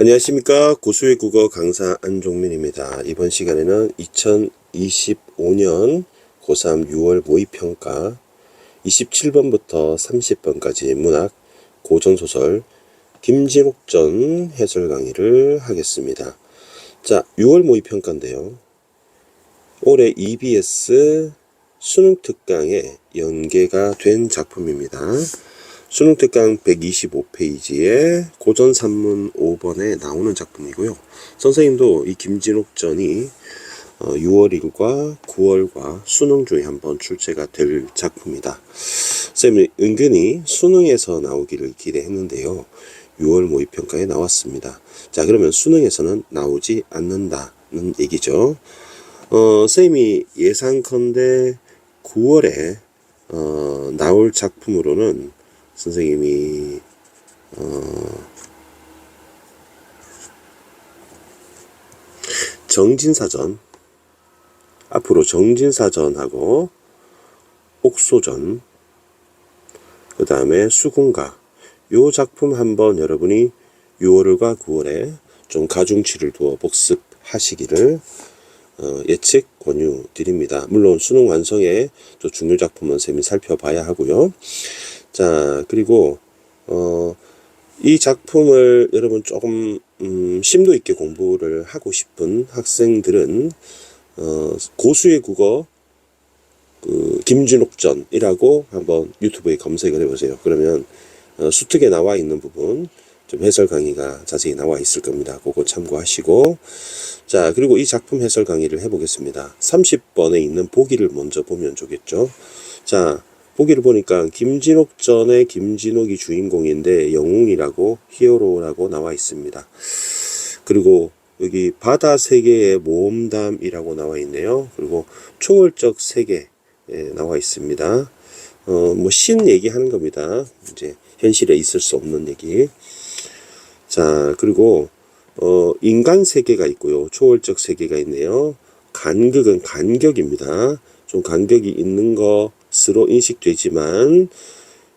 안녕하십니까 고수의 국어 강사 안종민입니다. 이번 시간에는 2025년 고3 6월 모의평가 27번부터 30번까지 문학 고전소설 김진옥전 해설 강의를 하겠습니다. 자, 6월 모의평가인데요. 올해 EBS 수능 특강에 연계가 된 작품입니다. 수능 특강 125페이지에 고전 산문 5번에 나오는 작품이고요. 선생님도 이 김진옥전이 6월 1일과 9월과 수능 중에 한번 출제가 될 작품이다. 쌤이 은근히 수능에서 나오기를 기대했는데요. 6월 모의평가에 나왔습니다. 자, 그러면 수능에서는 나오지 않는다는 얘기죠. 어, 쌤이 예상컨대 9월에 어, 나올 작품으로는 선생님이 어, 정진사전 앞으로 정진사전하고 옥소전 그 다음에 수군가 요 작품 한번 여러분이 6월과 9월에 좀 가중치를 두어 복습하시기를 어, 예측 권유 드립니다. 물론 수능 완성에 또 중요 작품은 쌤이 살펴봐야 하고요. 자, 그리고, 어, 이 작품을 여러분 조금, 음, 심도 있게 공부를 하고 싶은 학생들은, 어, 고수의 국어, 그, 김진옥전이라고 한번 유튜브에 검색을 해보세요. 그러면, 어, 수특에 나와 있는 부분, 좀 해설 강의가 자세히 나와 있을 겁니다. 그거 참고하시고. 자, 그리고 이 작품 해설 강의를 해보겠습니다. 30번에 있는 보기를 먼저 보면 좋겠죠. 자, 보기를 보니까 김진옥 전에 김진옥이 주인공인데 영웅이라고 히어로라고 나와 있습니다. 그리고 여기 바다 세계의 모험담이라고 나와 있네요. 그리고 초월적 세계 에 나와 있습니다. 어, 뭐 신 얘기하는 겁니다. 이제 현실에 있을 수 없는 얘기. 자, 그리고 어, 인간 세계가 있고요. 초월적 세계가 있네요. 간극은 간격입니다. 좀 간격이 있는 것 으로 인식되지만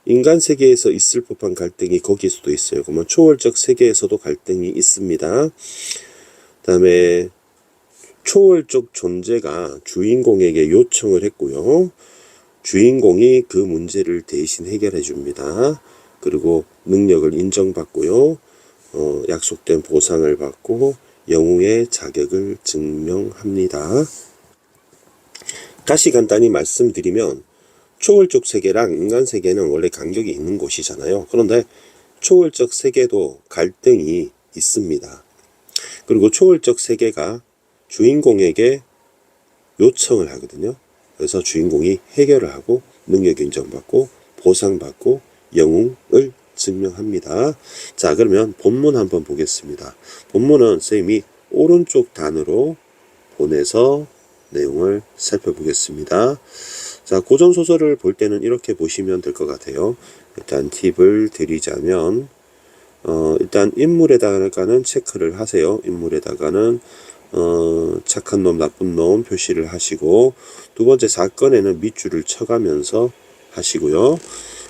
인간 세계에서 있을 법한 갈등이 거기에서도 있어요. 그러면 초월적 세계에서도 갈등이 있습니다. 그다음에 초월적 존재가 주인공에게 요청을 했고요. 주인공이 그 문제를 대신 해결해 줍니다. 그리고 능력을 인정받고요. 어, 약속된 보상을 받고 영웅의 자격을 증명합니다. 다시 간단히 말씀드리면 초월적 세계랑 인간 세계는 원래 간격이 있는 곳이잖아요. 그런데 초월적 세계도 갈등이 있습니다. 그리고 초월적 세계가 주인공에게 요청을 하거든요. 그래서 주인공이 해결을 하고 능력 인정받고 보상받고 영웅을 증명합니다. 자, 그러면 본문 한번 보겠습니다. 본문은 쌤이 오른쪽 단으로 보내서 내용을 살펴보겠습니다. 자, 고전 소설을 볼 때는 이렇게 보시면 될 것 같아요. 일단 팁을 드리자면, 어, 일단 인물에다가는 체크를 하세요. 인물에다가는 어, 착한 놈, 나쁜 놈 표시를 하시고, 두 번째 사건에는 밑줄을 쳐가면서 하시고요.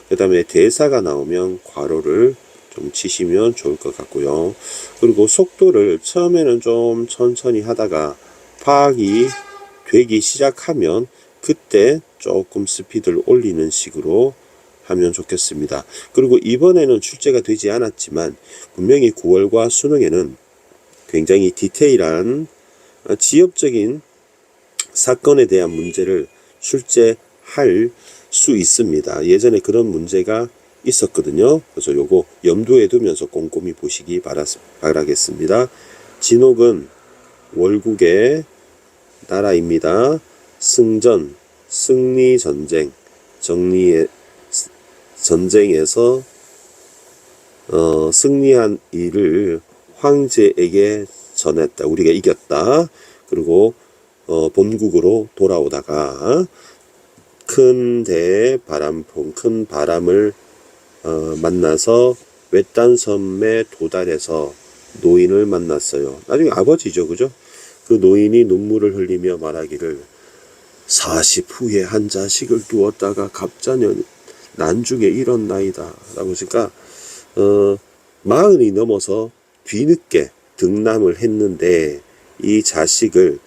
그 다음에 대사가 나오면 괄호를 좀 치시면 좋을 것 같고요. 그리고 속도를 처음에는 좀 천천히 하다가 파악이 되기 시작하면 그때 조금 스피드를 올리는 식으로 하면 좋겠습니다. 그리고 이번에는 출제가 되지 않았지만 분명히 9월과 수능에는 굉장히 디테일한 어, 지엽적인 사건에 대한 문제를 출제할 수 있습니다. 예전에 그런 문제가 있었거든요. 그래서 요거 염두에 두면서 꼼꼼히 보시기 바라, 바라겠습니다. 진옥은 월국의 나라입니다. 승전, 승리 전쟁, 정리의 전쟁에서 어, 승리한 일을 황제에게 전했다. 우리가 이겼다. 그리고 어, 본국으로 돌아오다가 큰 대바람풍, 큰 바람을 어, 만나서 외딴 섬에 도달해서 노인을 만났어요. 나중에 아버지죠, 그죠? 그 노인이 눈물을 흘리며 말하기를 40 후에 한 자식을 두었다가 갑자년 난중에 이런 나이다. 라고 하니까, 어, 마흔이 넘어서 뒤늦게 등남을 했는데 이 자식을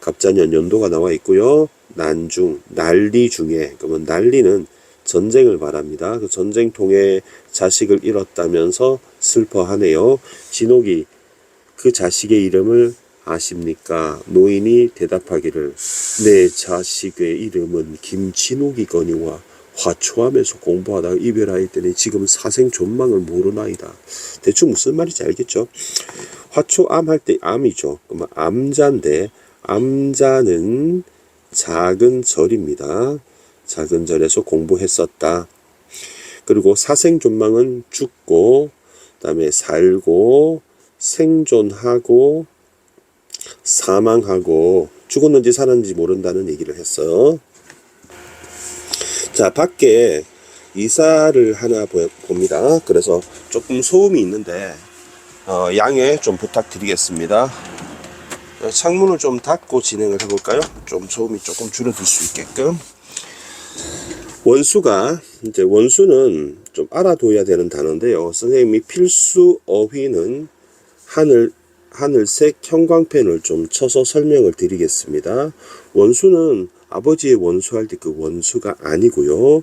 갑자년 연도가 나와 있고요. 난중, 난리 중에 그러면 난리는 전쟁을 말합니다. 그 전쟁통에 자식을 잃었다면서 슬퍼하네요. 진옥이 그 자식의 이름을 아십니까? 노인이 대답하기를 내 자식의 이름은 김진옥이거니와 화초함에서 공부하다가 이별하였더니 지금 사생 존망을 모르나이다. 대충 무슨 말인지 알겠죠? 화초암 할 때 암이죠. 그러면 암자인데 암자는 작은 절입니다. 작은 절에서 공부했었다. 그리고 사생 존망은 죽고 그다음에 살고 생존하고 사망하고 죽었는지 살았는지 모른다는 얘기를 했어요. 자, 밖에 이사를 하나 보- 봅니다. 그래서 조금 소음이 있는데 어, 양해 좀 부탁드리겠습니다. 어, 창문을 좀 닫고 진행을 해볼까요? 좀 소음이 조금 줄어들 수 있게끔. 원수가 이제 원수는 좀 알아둬야 되는 단어인데요. 선생님이 필수 어휘는 하늘 하늘색 형광펜을 좀 쳐서 설명을 드리겠습니다. 원수는 아버지의 원수할 때 그 원수가 아니고요.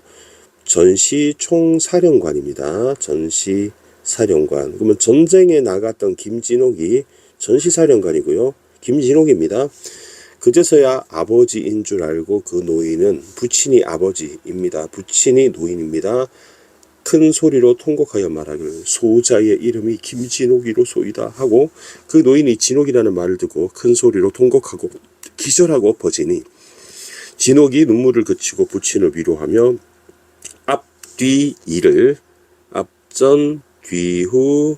전시 총사령관입니다. 전시 사령관. 그러면 전쟁에 나갔던 김진옥이 전시 사령관이고요. 김진옥입니다. 그제서야 아버지인 줄 알고 그 노인은 부친이 아버지입니다. 부친이 노인입니다. 큰 소리로 통곡하여 말하기를 소자의 이름이 김진옥이로소이다 하고 그 노인이 진옥이라는 말을 듣고 큰 소리로 통곡하고 기절하고 버지니 진옥이 눈물을 그치고 부친을 위로하며 앞뒤 일을 앞전 뒤후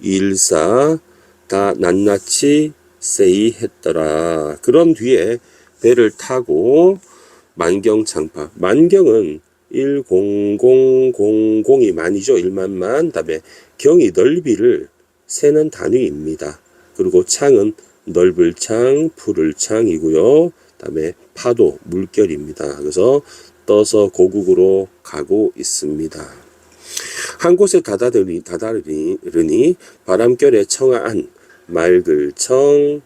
일사 다 낱낱이 세이했더라. 그런 뒤에 배를 타고 만경 장파. 만경은 10000이 만이죠. 1만만. 다음에 경이 넓이를 세는 단위입니다. 그리고 창은 넓을 창, 푸를 창이고요. 다음에 파도, 물결입니다. 그래서 떠서 고국으로 가고 있습니다. 한 곳에 다다르니, 다다르니 바람결에 청아한 맑을 청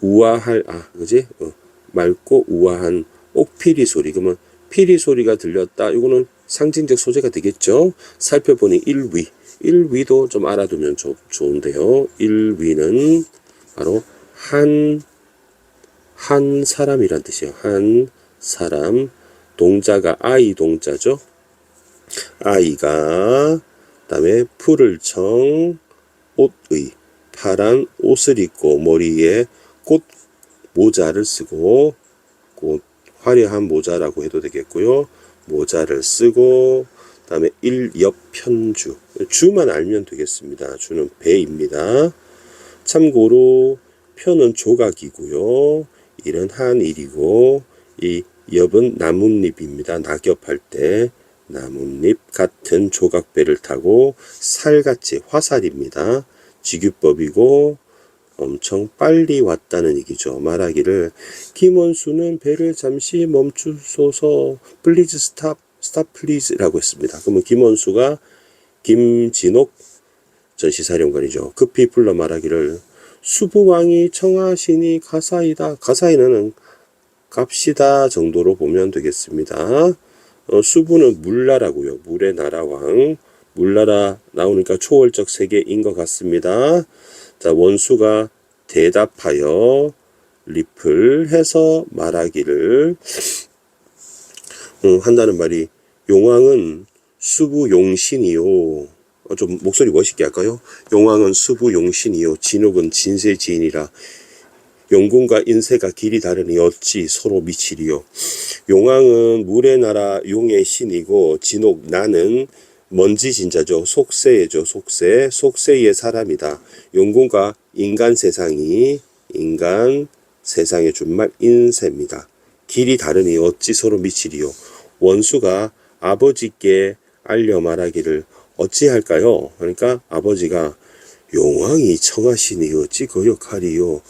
우아할 아 그지 어, 맑고 우아한 옥피리 소리 그러면 피리 소리가 들렸다. 이거는 상징적 소재가 되겠죠? 살펴보니 일위. 일위도 좀 알아두면 좋, 좋은데요. 일위는 바로 한 한 사람이란 뜻이에요. 한 사람. 동자가 아이 동자죠? 아이가 그다음에 풀을 청 옷의 파란 옷을 입고 머리에 꽃 모자를 쓰고 꽃 화려한 모자라고 해도 되겠고요. 모자를 쓰고 그 다음에 일엽편주 주만 알면 되겠습니다. 주는 배입니다. 참고로 편은 조각이고요. 일은 한 일이고 이 엽은 나뭇잎입니다. 낙엽할 때 나뭇잎 같은 조각배를 타고 살같이 화살입니다. 지규법이고 엄청 빨리 왔다는 얘기죠. 말하기를 김원수는 배를 잠시 멈추소서 플리즈 스탑 스탑 플리즈라고 했습니다. 그러면 김원수가 김진옥 전시사령관이죠. 급히 불러 말하기를 수부왕이 청하시니 가사이다. 가사이는 갑시다 정도로 보면 되겠습니다. 어, 수부는 물나라고요. 물의 나라왕. 물나라 나오니까 초월적 세계인 것 같습니다. 자, 원수가 대답하여 리플 해서 말하기를 음, 한다는 말이 용왕은 수부 용신이요. 어, 좀 목소리 멋있게 할까요? 용왕은 수부 용신이요. 진옥은 진세 지인이라 용궁과 인세가 길이 다르니 어찌 서로 미치리요. 용왕은 물의 나라 용의 신이고 진옥 나는 먼지 진자죠. 속세죠. 속세. 속세의 사람이다. 용궁과 인간 세상이 인간 세상의 준말 인세입니다. 길이 다르니 어찌 서로 미치리요. 원수가 아버지께 알려 말하기를 어찌할까요? 그러니까 아버지가 용왕이 청하시니 어찌 거역하리요.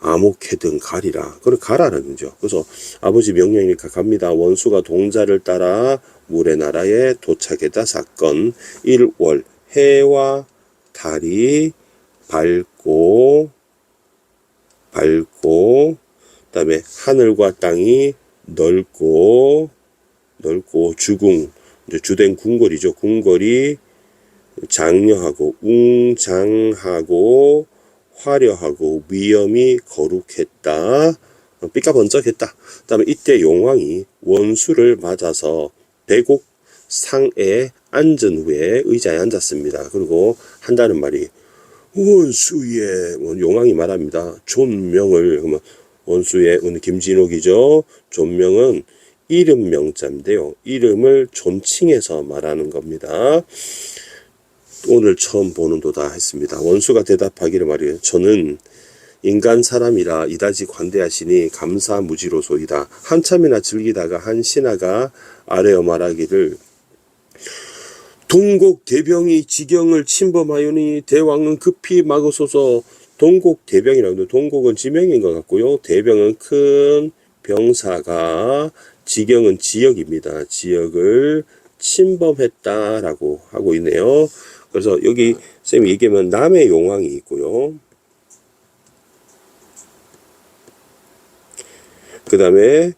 암흑해든 가리라. 그걸 가라는 거죠. 그래서 아버지 명령이니까 갑니다. 원수가 동자를 따라 물의 나라에 도착했다 사건 1월 해와 달이 밝고 밝고 그다음에 하늘과 땅이 넓고 넓고 주궁 주된 궁궐이죠. 궁궐이 장려하고 웅장하고 화려하고 위엄이 거룩했다. 어, 삐까번쩍했다. 그 다음에 이때 용왕이 원수를 맞아서 대곡 상에 앉은 후에 의자에 앉았습니다. 그리고 한다는 말이 원수의 뭐 용왕이 말합니다. 존명을 그러면 원수의 김진옥이죠. 존명은 이름 명자인데요. 이름을 존칭해서 말하는 겁니다. 오늘 처음 보는 도다 했습니다. 원수가 대답하기를 말이에요. 저는 인간 사람이라 이다지 관대하시니 감사무지로소이다. 한참이나 즐기다가 한 신하가 아래어 말하기를 동곡 대병이 지경을 침범하여니 대왕은 급히 막으소서 동곡 대병이라고 하는데 동곡은 지명인 것 같고요. 대병은 큰 병사가 지경은 지역입니다. 지역을 침범했다라고 하고 있네요. 그래서 여기 쌤이 얘기하면 남의 용왕이 있고요. 그 다음에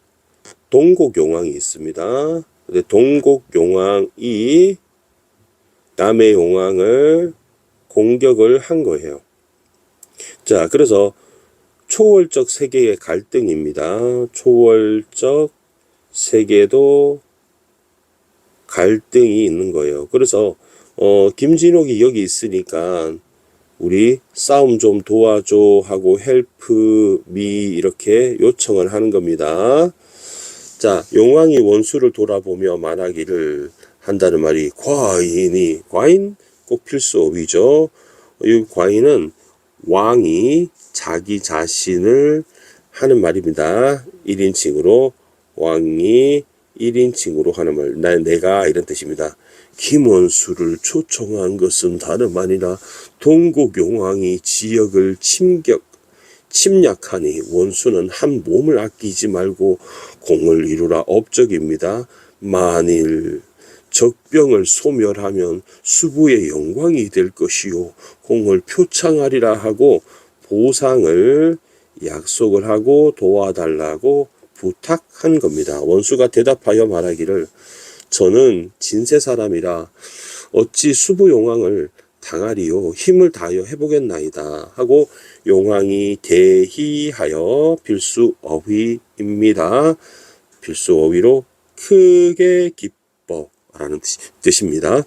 동곡 용왕이 있습니다. 근데 동곡 용왕이 남의 용왕을 공격을 한 거예요. 자, 그래서 초월적 세계의 갈등입니다. 초월적 세계도 갈등이 있는 거예요. 그래서 어, 김진옥이 여기 있으니까 우리 싸움 좀 도와줘 하고 헬프 미 이렇게 요청을 하는 겁니다. 자, 용왕이 원수를 돌아보며 말하기를 한다는 말이 과인이 과인 꼭 필수업이죠. 이 과인은 왕이 자기 자신을 하는 말입니다. 1인칭으로 왕이 1인칭으로 하는 말. 나 내가 이런 뜻입니다. 김원수를 초청한 것은 다름 아니라 동국 용왕이 지역을 침격 침략하니 원수는 한 몸을 아끼지 말고 공을 이루라 업적입니다. 만일 적병을 소멸하면 수부의 영광이 될 것이요 공을 표창하리라 하고 보상을 약속을 하고 도와달라고 부탁한 겁니다. 원수가 대답하여 말하기를 저는 진세 사람이라 어찌 수부 용왕을 당하리요 힘을 다하여 해보겠나이다 하고 용왕이 대희하여 필수어휘입니다. 필수어휘로 크게 기뻐라는 뜻, 입니다 어,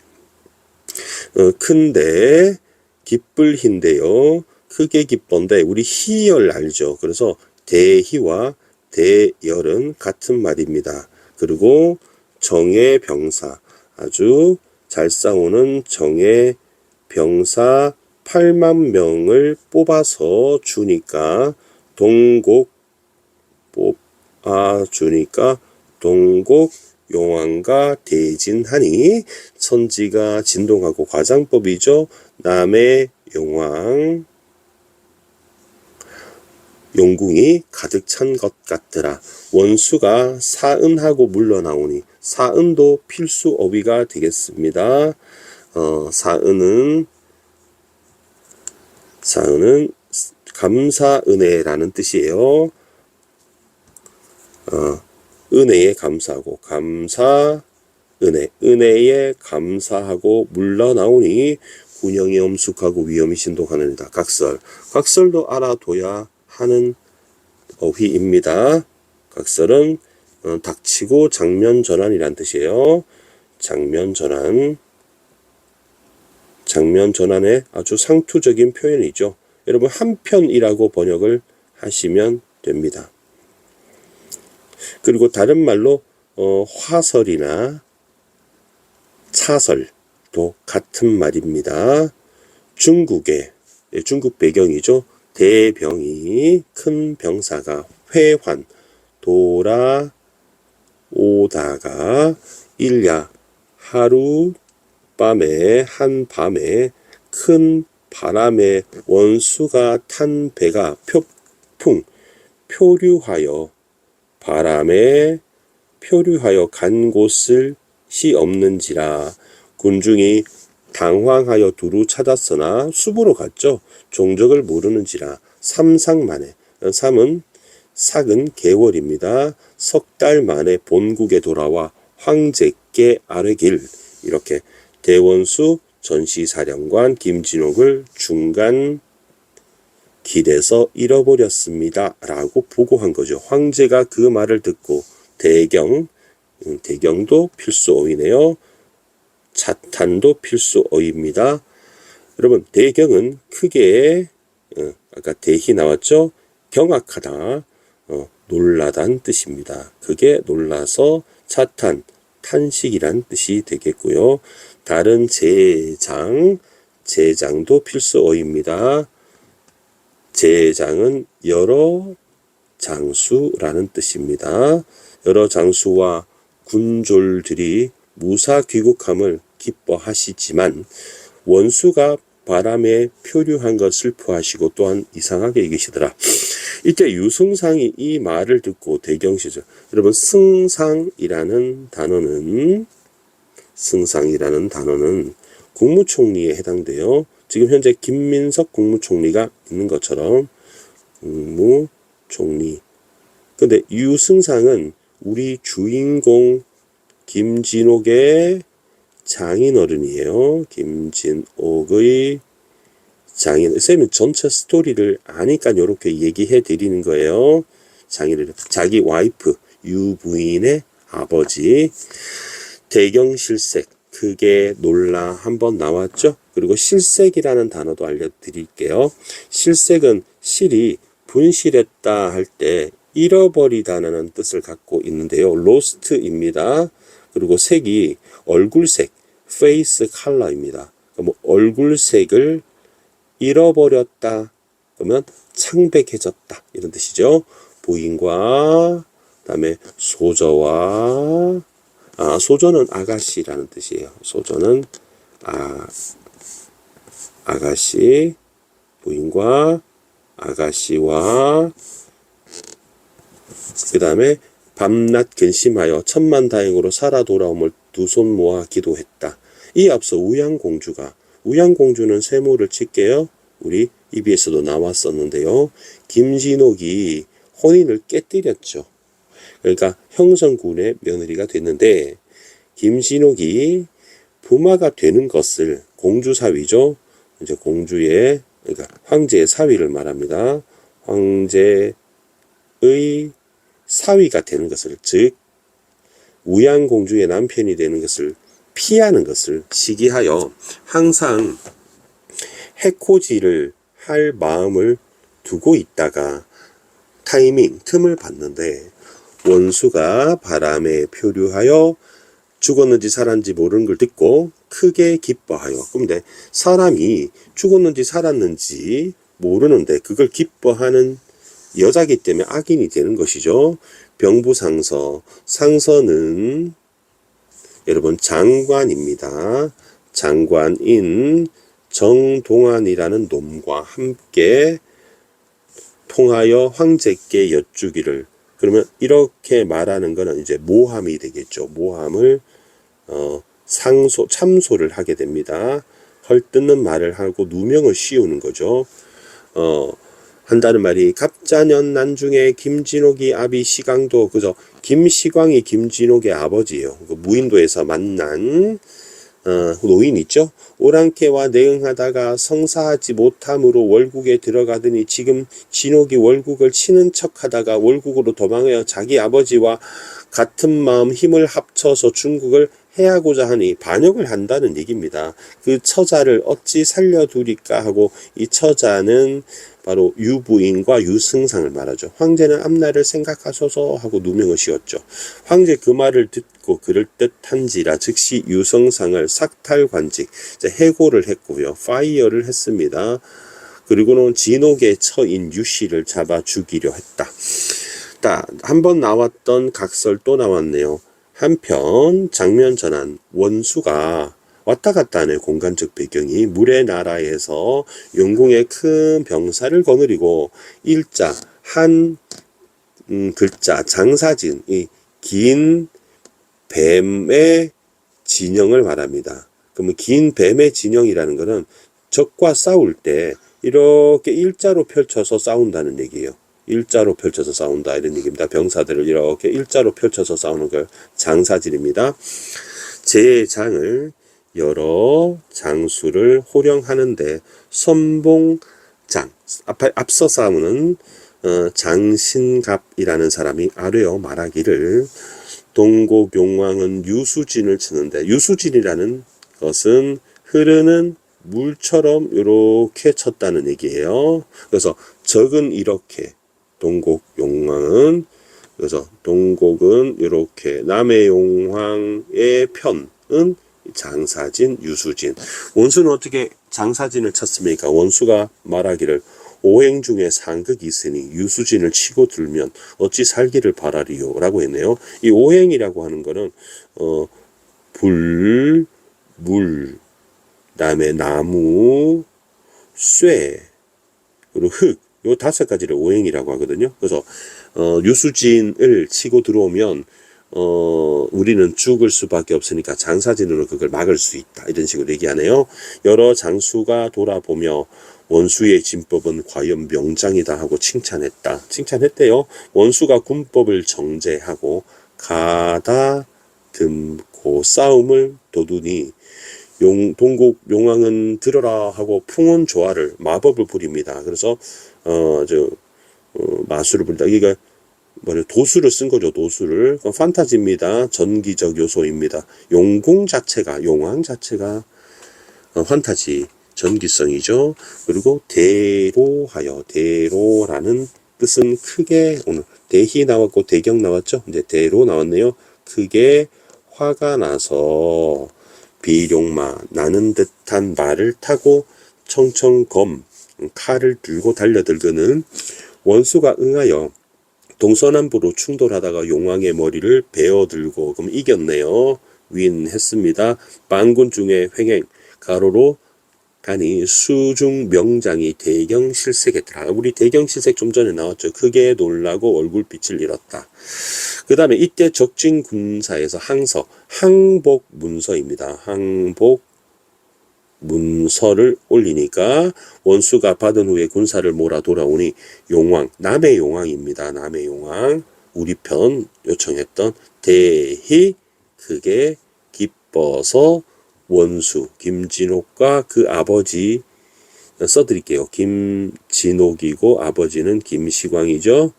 큰데 기쁠힌데요. 크게 기뻐인데 우리 희열 알죠. 그래서 대희와 대열은 같은 말입니다. 그리고 정의 병사 아주 잘 싸우는 정의 병사 8만 명을 뽑아서 주니까 동곡 뽑아 주니까 동곡 용왕과 대진하니 천지가 진동하고 과장법이죠. 남의 용왕 용궁이 가득 찬 것 같더라. 원수가 사은하고 물러나오니 사은도 필수 어비가 되겠습니다. 어, 사은은 사은은 감사 은혜라는 뜻이에요. 어, 은혜에 감사하고 감사 은혜 은혜에 감사하고 물러나오니 군영이 엄숙하고 위험이 신동하느니라 각설 각설도 알아둬야 하는 어휘입니다. 각설은 어, 닥치고 장면 전환이란 뜻이에요. 장면 전환 장면 전환의 아주 상투적인 표현이죠. 여러분 한편이라고 번역을 하시면 됩니다. 그리고 다른 말로 어, 화설이나 차설도 같은 말입니다. 중국의 예, 중국 배경이죠. 대병이 큰 병사가 회환 돌아오다가 일야 하루 밤에 한 밤에 큰 바람에 원수가 탄 배가 표풍 표류하여 바람에 표류하여 간 곳을 시 없는지라 군중이 당황하여 두루 찾았으나 숲으로 갔죠. 종적을 모르는지라 삼상 만에 삼은 삭은 개월입니다. 석 달 만에 본국에 돌아와 황제께 아뢰길 이렇게 대원수 전시사령관 김진옥을 중간 길에서 잃어버렸습니다. 라고 보고한 거죠. 황제가 그 말을 듣고 대경, 음, 대경도 필수어이네요. 차탄도 필수어입니다. 여러분, 대경은 크게, 어, 아까 대희 나왔죠? 경악하다, 어, 놀라단 뜻입니다. 그게 놀라서 차탄, 탄식이란 뜻이 되겠고요. 다른 제장, 제장도 필수어입니다. 제장은 여러 장수라는 뜻입니다. 여러 장수와 군졸들이 무사 귀국함을 기뻐하시지만 원수가 바람에 표류한 것 슬퍼하시고 또한 이상하게 여기시더라. 이때 유승상이 이 말을 듣고 대경시죠. 여러분 승상이라는 단어는 승상이라는 단어는 국무총리에 해당돼요. 지금 현재 김민석 국무총리가 있는 것처럼 국무총리. 근데 유승상은 우리 주인공 김진옥의 장인어른이에요. 김진옥의 장인. 쌤은 전체 스토리를 아니까 이렇게 얘기해 드리는 거예요. 장인어른. 자기 와이프 유부인의 아버지. 대경실색. 크게 놀라 한번 나왔죠. 그리고 실색이라는 단어도 알려드릴게요. 실색은 실이 분실했다 할 때 잃어버리다라는 뜻을 갖고 있는데요. lost입니다. 그리고 색이 얼굴색, face color입니다. 뭐 얼굴색을 잃어버렸다. 그러면 창백해졌다. 이런 뜻이죠. 부인과 그다음에 소저와 아, 소저는 아가씨라는 뜻이에요. 소저는 아, 아가씨, 부인과 아가씨와 그 다음에 밤낮 근심하여 천만다행으로 살아 돌아옴을 두 손 모아 기도했다. 이 앞서 우양공주가 우양공주는 세모를 칠게요. 우리 EBS도 나왔었는데요. 김진옥이 혼인을 깨뜨렸죠. 그러니까 형성군의 며느리가 됐는데 김진옥이 부마가 되는 것을 공주 사위죠. 이제 공주의 그러니까 황제의 사위를 말합니다. 황제의 사위가 되는 것을 즉 우양 공주의 남편이 되는 것을 피하는 것을 시기하여 항상 해코지를 할 마음을 두고 있다가 타이밍 틈을 봤는데 원수가 바람에 표류하여 죽었는지 살았는지 모르는 걸 듣고 크게 기뻐하여. 근데 사람이 죽었는지 살았는지 모르는데 그걸 기뻐하는 여자기 때문에 악인이 되는 것이죠. 병부상서. 상서는 여러분 장관입니다. 장관인 정동안이라는 놈과 함께 통하여 황제께 여쭈기를 그러면 이렇게 말하는 거는 이제 모함이 되겠죠. 모함을 어, 상소 참소를 하게 됩니다. 헐뜯는 말을 하고 누명을 씌우는 거죠. 어, 한다는 말이 갑자년 난중에 김진옥이 아비 시강도 그저 김시광이 김진옥의 아버지예요. 그 무인도에서 만난 어, 노인 있죠. 오랑캐와 내응하다가 성사하지 못함으로 월국에 들어가더니 지금 진옥이 월국을 치는 척하다가 월국으로 도망하여 자기 아버지와 같은 마음 힘을 합쳐서 중국을 해하고자 하니 반역을 한다는 얘기입니다. 그 처자를 어찌 살려두리까 하고 이 처자는 바로 유부인과 유승상을 말하죠. 황제는 앞날을 생각하소서 하고 누명을 씌웠죠. 황제 그 말을 듣고 그럴 듯한지라 즉시 유성상을 삭탈관직 해고를 했고요. 파이어를 했습니다. 그리고는 진옥의 처인 유씨를 잡아 죽이려 했다. 한번 나왔던 각설 또 나왔네요. 한편 장면 전환 원수가 왔다 갔다 하는 공간적 배경이 물의 나라에서 영궁의 큰 병사를 거느리고 일자 한 음, 글자 장사진 이긴 뱀의 진영을 말합니다. 그러면 긴 뱀의 진영이라는 거는 적과 싸울 때 이렇게 일자로 펼쳐서 싸운다는 얘기예요. 일자로 펼쳐서 싸운다 이런 얘기입니다. 병사들을 이렇게 일자로 펼쳐서 싸우는 걸 장사질입니다. 제 장을 여러 장수를 호령하는데 선봉장 앞, 앞서 싸우는 어, 장신갑이라는 사람이 아뢰어 말하기를 동고용왕은 유수진을 치는데 유수진이라는 것은 흐르는 물처럼 이렇게 쳤다는 얘기예요. 그래서 적은 이렇게 동곡 용왕은 그래서 동곡은 이렇게 남의 용왕의 편은 장사진 유수진 원수는 어떻게 장사진을 쳤습니까? 원수가 말하기를 오행 중에 상극이 있으니 유수진을 치고 들면 어찌 살기를 바라리요 라고 했네요. 이 오행이라고 하는 거는 어, 불, 물, 그다음에 나무, 쇠, 그리고 흙, 요 다섯 가지를 오행이라고 하거든요. 그래서 어, 유수진을 치고 들어오면 어, 우리는 죽을 수밖에 없으니까 장사진으로 그걸 막을 수 있다. 이런 식으로 얘기하네요. 여러 장수가 돌아보며 원수의 진법은 과연 명장이다 하고 칭찬했다. 칭찬했대요. 원수가 군법을 정제하고 가다 듬고 싸움을 도두니 용, 동국 용왕은 들어라 하고 풍운 조화를 마법을 부립니다. 그래서 어 저 어, 마술을 부린다. 이게 뭐냐 도수를 쓴 거죠. 도수를 판타지입니다. 전기적 요소입니다. 용궁 자체가 용왕 자체가 어, 판타지 전기성이죠. 그리고 대로하여 대로라는 뜻은 크게 오늘 대희 나왔고 대경 나왔죠. 이제 대로 나왔네요. 크게 화가 나서 비룡마 나는 듯한 말을 타고 청청검 칼을 들고 달려들거는 원수가 응하여 동서남북으로 충돌하다가 용왕의 머리를 베어들고 그럼 이겼네요. 윈했습니다. 반군 중에 횡행 가로로 가니 수중 명장이 대경 실색했더라. 우리 대경 실색 좀 전에 나왔죠. 크게 놀라고 얼굴빛을 잃었다. 그 다음에 이때 적진 군사에서 항서, 항복 문서입니다. 항복 문서를 올리니까 원수가 받은 후에 군사를 몰아 돌아오니 용왕, 남의 용왕입니다. 남의 용왕, 우리 편 요청했던 대희 그게 기뻐서 원수 김진옥과 그 아버지 써드릴게요. 김진옥이고 아버지는 김시광이죠.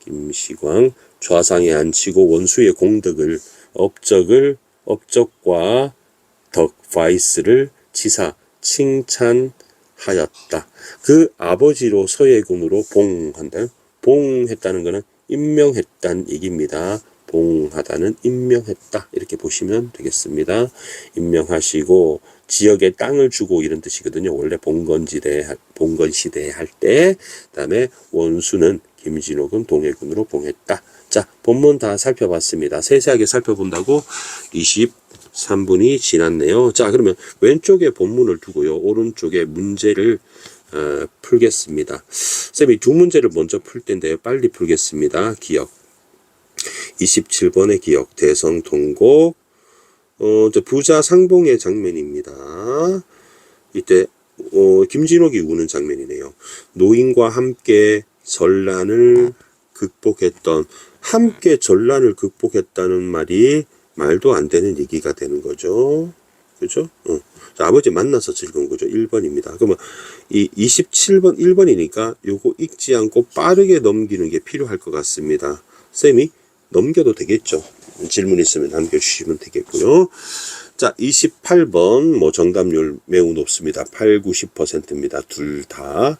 김시광 좌상에 앉히고 원수의 공덕을 업적을 업적과 덕 바이스를 지사 칭찬하였다. 그 아버지로 서예군으로 봉한다. 봉했다는 것은 임명했다는 얘기입니다. 봉하다는 임명했다. 이렇게 보시면 되겠습니다. 임명하시고 지역에 땅을 주고 이런 뜻이거든요. 원래 봉건지대 봉건시대 할 때, 그 다음에 원수는 김진옥은 동해군으로 봉했다. 자, 본문 다 살펴봤습니다. 세세하게 살펴본다고 23분이 지났네요. 자, 그러면 왼쪽에 본문을 두고요. 오른쪽에 문제를 어, 풀겠습니다. 쌤이 두 문제를 먼저 풀 텐데요. 빨리 풀겠습니다. 기억. 27번의 기억. 대성 통곡. 어, 저 부자 상봉의 장면입니다. 이때 어, 김진옥이 우는 장면이네요. 노인과 함께 전란을 극복했던 함께 전란을 극복했다는 말이 말도 안 되는 얘기가 되는 거죠. 그죠? 어. 자, 아버지 만나서 즐거운 거죠. 1번입니다. 그러면 이 27번 1번이니까 요거 읽지 않고 빠르게 넘기는 게 필요할 것 같습니다. 쌤이 넘겨도 되겠죠. 질문 있으면 남겨주시면 되겠고요. 자, 28번 뭐 정답률 매우 높습니다. 8, 90%입니다. 둘 다.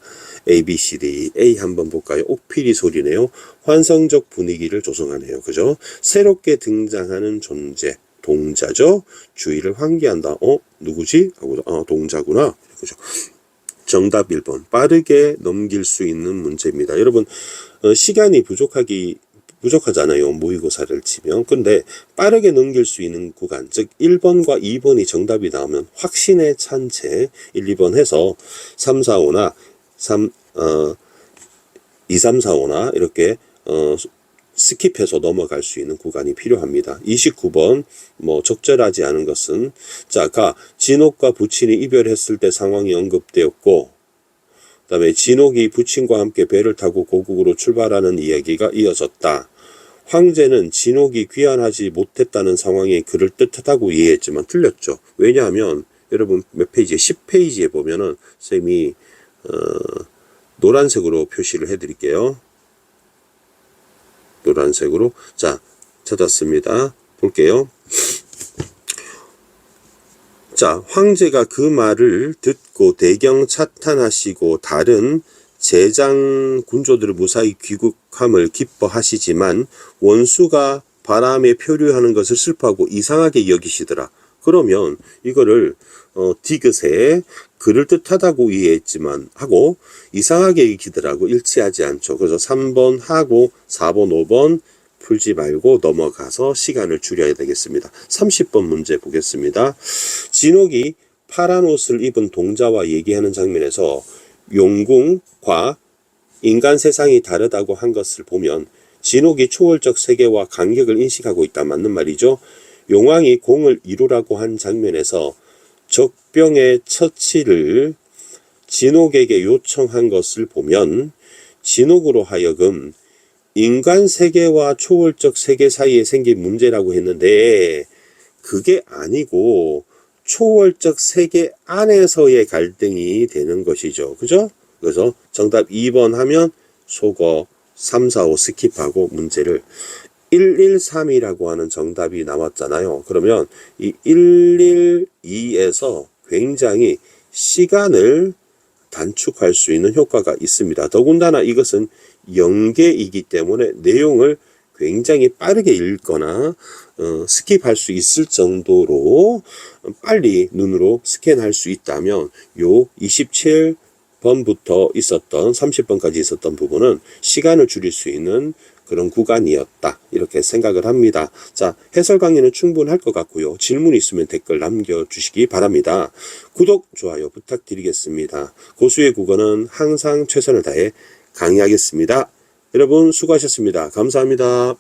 A, B, C, D. A 한번 볼까요? 옥피리 소리네요. 환상적 분위기를 조성하네요. 그죠? 새롭게 등장하는 존재. 동자죠. 주의를 환기한다. 어? 누구지? 하고 어, 동자구나. 그죠? 정답 1번. 빠르게 넘길 수 있는 문제입니다. 여러분, 어, 시간이 부족하기 부족하잖아요. 모의고사를 치면. 근데 빠르게 넘길 수 있는 구간, 즉 1번과 2번이 정답이 나오면 확신에 찬 채 1, 2번 해서 3, 4, 5나 3, 어, 2, 3, 4, 5나 이렇게 어, 스킵해서 넘어갈 수 있는 구간이 필요합니다. 29번 뭐 적절하지 않은 것은 자 가 진옥과 부친이 이별했을 때 상황이 언급되었고 그다음에 진옥이 부친과 함께 배를 타고 고국으로 출발하는 이야기가 이어졌다. 황제는 진옥이 귀환하지 못했다는 상황이 그를 뜻하다고 이해했지만 틀렸죠. 왜냐하면 여러분 몇 페이지에 10페이지에 보면은 쌤이 어, 노란색으로 표시를 해드릴게요. 노란색으로 자 찾았습니다. 볼게요. 자, 황제가 그 말을 듣고 대경 차탄하시고 다른 제장 군조들을 무사히 귀국함을 기뻐하시지만 원수가 바람에 표류하는 것을 슬퍼하고 이상하게 여기시더라. 그러면 이거를 어, 디귿에 그를 뜻하다고 이해했지만 하고 이상하게 여기더라고 일치하지 않죠. 그래서 3번 하고 4번 5번 풀지 말고 넘어가서 시간을 줄여야 되겠습니다. 30번 문제 보겠습니다. 진옥이 파란 옷을 입은 동자와 얘기하는 장면에서 용궁과 인간 세상이 다르다고 한 것을 보면 진옥이 초월적 세계와 간격을 인식하고 있다 맞는 말이죠. 용왕이 공을 이루라고 한 장면에서 적병의 처치를 진옥에게 요청한 것을 보면 진옥으로 하여금 인간 세계와 초월적 세계 사이에 생긴 문제라고 했는데 그게 아니고 초월적 세계 안에서의 갈등이 되는 것이죠. 그죠? 그래서 정답 2번 하면 속어 3, 4, 5 스킵하고 문제를 113이라고 하는 정답이 나왔잖아요. 그러면 이 112에서 굉장히 시간을 단축할 수 있는 효과가 있습니다. 더군다나 이것은 연계이기 때문에 내용을 굉장히 빠르게 읽거나 어, 스킵할 수 있을 정도로 빨리 눈으로 스캔할 수 있다면 요 27 번부터 있었던 30번까지 있었던 부분은 시간을 줄일 수 있는 그런 구간이었다. 이렇게 생각을 합니다. 자, 해설 강의는 충분할 것 같고요. 질문 있으면 댓글 남겨주시기 바랍니다. 구독, 좋아요 부탁드리겠습니다. 고수의 국어는 항상 최선을 다해 강의하겠습니다. 여러분 수고하셨습니다. 감사합니다.